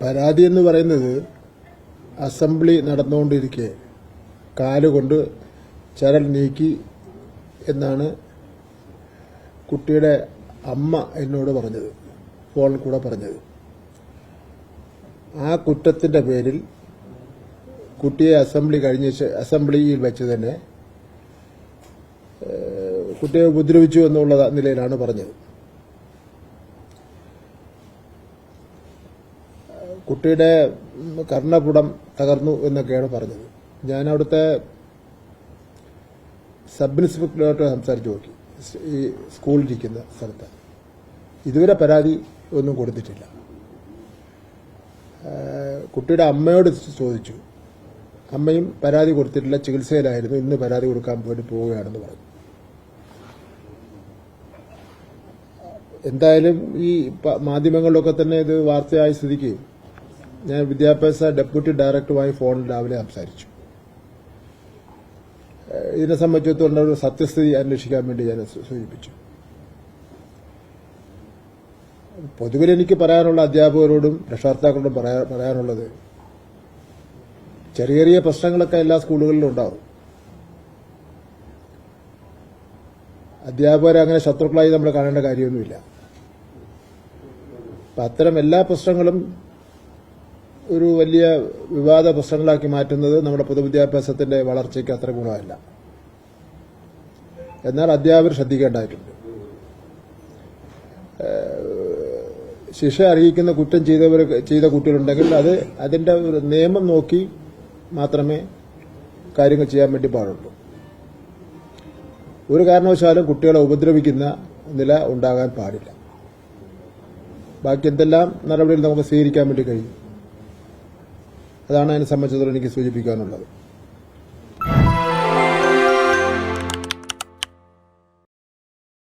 പരാതി എന്ന് പറയുന്നത് അസംബ്ലി നടന്നുകൊണ്ടിരിക്കെ. കാലുകൊണ്ട് ചരൽ നീക്കി എന്നാണ് കുട്ടിയുടെ അമ്മ എന്നോട് പറഞ്ഞത്. ഫോണിൽ കൂടെ പറഞ്ഞത്. ആ കുറ്റത്തിന്റെ പേരിൽ കുട്ടിയെ അസംബ്ലി കഴിഞ്ഞ അസംബ്ലിയിൽ വെച്ച് തന്നെ കുട്ടിയെ ഉപദ്രവിച്ചു എന്നുള്ള നിലയിലാണ് പറഞ്ഞത്. കുട്ടിയുടെ കർണപുടം തകർന്നു എന്നൊക്കെയാണ് പറഞ്ഞത്. ഞാൻ അവിടുത്തെ സബ് ഇൻസ്പെക്ടറായിട്ട് സംസാരിച്ചു നോക്കി. ഈ സ്കൂളിലിരിക്കുന്ന സ്ഥലത്ത്. ഇതുവരെ പരാതി ഒന്നും കൊടുത്തിട്ടില്ല. കുട്ടിയുടെ അമ്മയോട് ചോദിച്ചു. അമ്മയും പരാതി കൊടുത്തിട്ടില്ല ചികിത്സയിലായിരുന്നു ഇന്ന് പരാതി കൊടുക്കാൻ വേണ്ടി പോവുകയാണെന്ന് പറഞ്ഞു. എന്തായാലും ഈ മാധ്യമങ്ങളിലൊക്കെ തന്നെ ഇത് വാർത്തയായ സ്ഥിതിക്ക്. ഞാൻ വിദ്യാഭ്യാസ ഡെപ്യൂട്ടി ഡയറക്ടറുമായി ഫോണിൽ രാവിലെ സംസാരിച്ചു. ഇതിനെ സംബന്ധിച്ചിടത്തോളം ഒരു സത്യസ്ഥിതി അന്വേഷിക്കാൻ വേണ്ടി ഞാൻ സൂചിപ്പിച്ചു. പൊതുവിൽ എനിക്ക് പറയാനുള്ള അധ്യാപകരോടും രക്ഷകർത്താക്കളോടും പറയാനുള്ളത് ചെറിയ ചെറിയ പ്രശ്നങ്ങളൊക്കെ എല്ലാ സ്കൂളുകളിലും ഉണ്ടാവും. അധ്യാപകരെ അങ്ങനെ ശത്രുക്കളായി നമ്മൾ കാണേണ്ട കാര്യമൊന്നുമില്ല. അപ്പൊ അത്തരം എല്ലാ പ്രശ്നങ്ങളും ഒരു വലിയ വിവാദ പ്രശ്നങ്ങളാക്കി മാറ്റുന്നത് നമ്മുടെ പൊതുവിദ്യാഭ്യാസത്തിന്റെ വളർച്ചയ്ക്ക് അത്ര ഗുണമല്ല. എന്നാൽ അധ്യാപകർ ശ്രദ്ധിക്കേണ്ടതായിട്ടുണ്ട്. ശിക്ഷ അറിയിക്കുന്ന കുറ്റം ചെയ്തവർ ചെയ്ത കുട്ടികളുണ്ടെങ്കിൽ അത് അതിന്റെ ഒരു നിയമം നോക്കി മാത്രമേ കാര്യങ്ങൾ ചെയ്യാൻ വേണ്ടി പാടുള്ളൂ. ഒരു കാരണവശാലും കുട്ടികളെ ഉപദ്രവിക്കുന്ന നില ഉണ്ടാകാൻ പാടില്ല. ബാക്കി എന്തെല്ലാം നടപടികൾ നമുക്ക് സ്വീകരിക്കാൻ വേണ്ടി കഴിയും? അതാണ് അതിനെ സംബന്ധിച്ചിടത്തോളം എനിക്ക് സൂചിപ്പിക്കാനുള്ളത്.